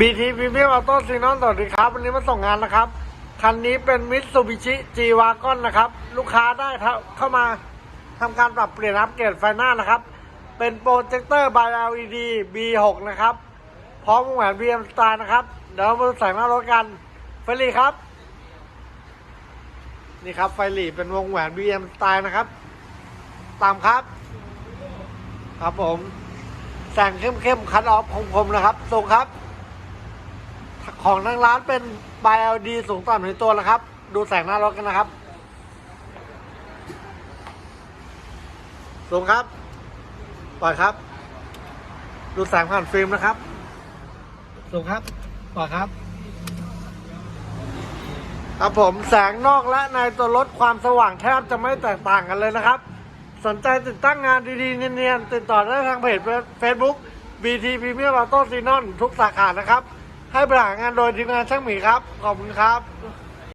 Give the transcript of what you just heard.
บีทีพรีเมียมออโต้ซีนอนสวัสดีครับ วันนี้มาส่งงานนะครับ คันนี้เป็นมิตซูบิชิจีวากอนนะครับ ลูกค้าได้เข้ามาทำการปรับเปลี่ยนอัปเกรดไฟหน้านะครับ เป็นโปรเจคเตอร์บาย LED B6 นะครับ พร้อมวงแหวน BM Style นะครับ เดี๋ยวมาใส่หน้ารถกัน ไฟลีครับ นี่ครับไฟลีเป็นวงแหวน BM Style นะครับ ตามครับ ครับผมแสงเข้มๆคัดออฟคมๆนะครับส่งครับ ของทางร้านเป็น b LD สูงต่ำในตัวแล้วครับ ดูแสงหน้ารถกันนะครับ สูงครับ ปล่อยครับ ดูแสงผ่านฟิล์มนะครับ สูงครับ ปล่อยครับ ครับผมแสงนอกและในตัวรถความสว่างแทบจะไม่แตกต่างกันเลยนะครับ สนใจติดตั้งงานดีๆ เนียนๆ ติดต่อได้ทางเพจ Facebook BT Premium Auto Sinon ทุกสาขานะครับ ให้บริหารงานโดยทีมงานช่างหมีครับ ขอบคุณครับ